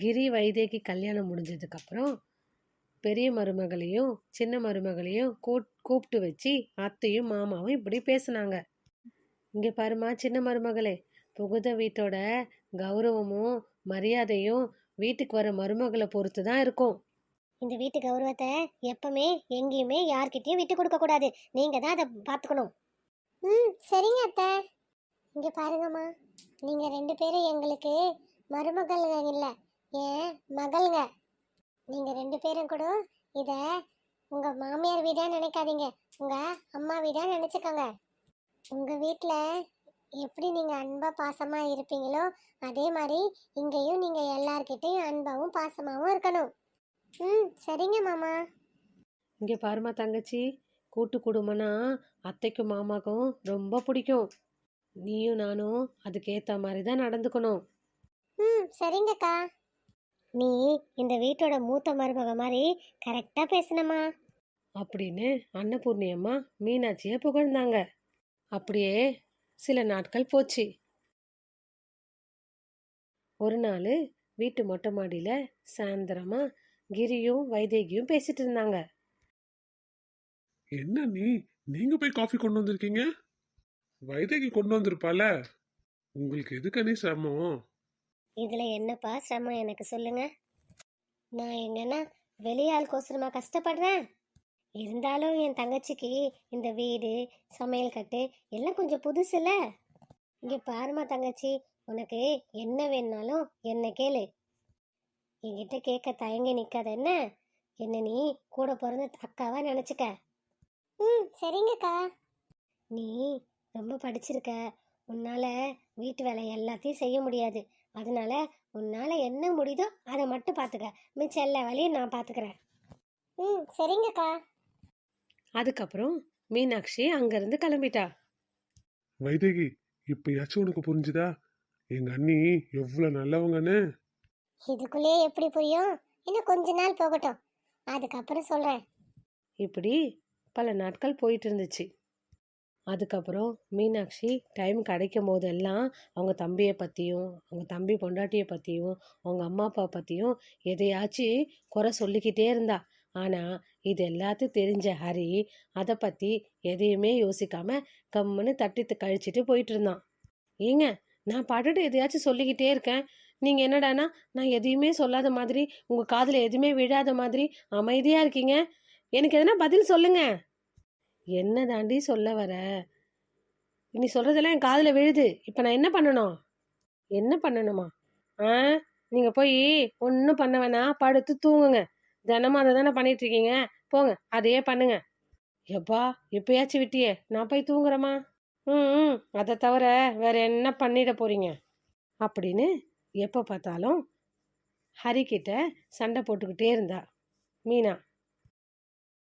கிரி வைதேகி கல்யாணம் முடிஞ்சதுக்கப்புறம் பெரிய மருமகளையும் சின்ன மருமகளையும் கூட் கூப்பிட்டு வச்சு அத்தையும் மாமாவும் இப்படி பேசுனாங்க. இங்கே பாருமா சின்ன மருமகளே புகுத வீட்டோட கௌரவமும் மரியாதையும் வீட்டுக்கு வர மருமகளை பொறுத்து தான் இருக்கும். இந்த வீட்டு கௌரவத்தை எப்பவுமே எங்கேயுமே யார்கிட்டயும் விட்டு கொடுக்க கூடாது. நீங்க தான் அதை பார்த்துக்கணும். ம் சரிங்க அத்தை. இங்க பாருங்கம்மா. நீங்க ரெண்டு பேரும் எங்களுக்கு மருமகள்கள் இல்லை. ஏன் மகள்ங்க. நீங்க ரெண்டு பேரும் கூட இத உங்க மாமியார் வீடா நினைக்காதீங்க. உங்க அம்மா வீடா நினைச்சுக்கோங்க. உங்க வீட்ல எப்படி நீங்க அன்பா பாசமா இருப்பீங்களோ அதே மாதிரி இங்கேயும் நீங்க எல்லார்கிட்டயும் அன்பாவும் பாசமாவும் இருக்கணும். ம் சரிங்க மாமா. இங்கே பாருமா தங்கச்சி கூட்டு குடும்பம்னா அத்தைக்கும் மாமாக்கும் ரொம்ப பிடிக்கும். நீயும் நானும் அதுக்கேற்ற மாதிரி தான் நடந்துக்கணும். ம் சரிங்கக்கா. நீ இந்த வீட்டோட மூத்த மருமக மாதிரி கரெக்டா பேசுனம்மா. அப்படின்னு அன்னபூர்ணி அம்மா மீனாட்சியை புகழ்ந்தாங்க. அப்படியே சில நாட்கள் போச்சு. ஒரு நாள் வீட்டு மொட்டை மாடியில் சாயந்தரமா கிரியும் வைதேகியும் பேசிட்டு இருந்தாங்க. என்ன நீ? நீங்க போய் காஃபி கொண்டு வந்திருக்கீங்க? வைதேகி கொண்டு வந்திருப்பால உங்களுக்கு எதுக்கு நீ சிரமம் இதுல என்னப்பா சிரமம்? எனக்கு சொல்லுங்க. நான் என்னன்னா வெளியாளுக்கோசரமா கஷ்டப்படுறேன். இருந்தாலும் என் தங்கச்சிக்கு இந்த வீடு சமையல் கட்டு எல்லாம் கொஞ்சம் புதுசுல இங்க பாருமா தங்கச்சி உனக்கு என்ன வேணுனாலும் என்ன கேளு. என்கிட்ட கேட்க தயங்கி நிக்காத என்ன? என்ன நீ கூட பிறந்த அக்காவா நினைச்சுக்க? ம் சரிங்கக்கா. நீ ரொம்ப படிச்சிருக்க. உன்னால வீட்டு வேலை எல்லாத்தையும் செய்ய முடியாது. அதனால உன்னால என்ன முடியுதோ அதை மட்டும் பார்த்துக்க மிச்சம் எல்லா வேலையும் நான் பார்த்துக்கிறேன் ம் சரிங்கக்கா. அதுக்கப்புறம் மீனாட்சி அங்கேருந்து கிளம்பிட்டா. வைதேகி இப்பயாச்சும் உனக்கு புரிஞ்சுதா? எங்க அண்ணி எவ்வளவு நல்லவங்கன்னு? இதுக்குள்ளேயே எப்படி புரியும்? இன்னும் கொஞ்ச நாள் போகட்டும். அதுக்கப்புறம் சொல்றேன். இப்படி பல நாட்கள் போயிட்டு இருந்துச்சு. அதுக்கப்புறம் மீனாட்சி டைம் கிடைக்கும் போதெல்லாம் அவங்க தம்பியை பற்றியும் அவங்க தம்பி பொண்டாட்டியை பற்றியும் அவங்க அம்மா அப்பா பற்றியும் எதையாச்சும் குறை சொல்லிக்கிட்டே இருந்தா. ஆனால் இது எல்லாத்தையும் தெரிஞ்ச ஹரி அதை பற்றி எதையுமே யோசிக்காமல் கம்முன்னு தட்டி கழிச்சிட்டு போயிட்டு இருந்தான். ஏங்க நான் பாட்டுட்டு எதையாச்சும் சொல்லிக்கிட்டே இருக்கேன். நீங்கள் என்னடானா நான் எதையுமே சொல்லாத மாதிரி உங்கள் காதில் எதுவுமே விழாத மாதிரி அமைதியாக இருக்கீங்க. எனக்கு எதனா பதில் சொல்லுங்கள் என்ன தாண்டி சொல்ல வர? நீ சொல்கிறதெல்லாம் என் காதில் விழுது. இப்போ நான் என்ன பண்ணணும்? என்ன பண்ணணுமா? ஆ? நீங்கள் போய் ஒன்றும் பண்ண வேணாம் படுத்து தூங்குங்க. தினமும் அதை தானே பண்ணிகிட்ருக்கீங்க போங்க அதையே பண்ணுங்க. எப்பா எப்பயாச்சும் விட்டியே நான் போய் தூங்குறேம்மா. ம் ம் அதை தவிர வேறு என்ன பண்ணிட போகிறீங்க அப்படின்னு எப்போ பார்த்தாலும் ஹரிக்கிட்ட சண்டை போட்டுக்கிட்டே இருந்தா. மீனா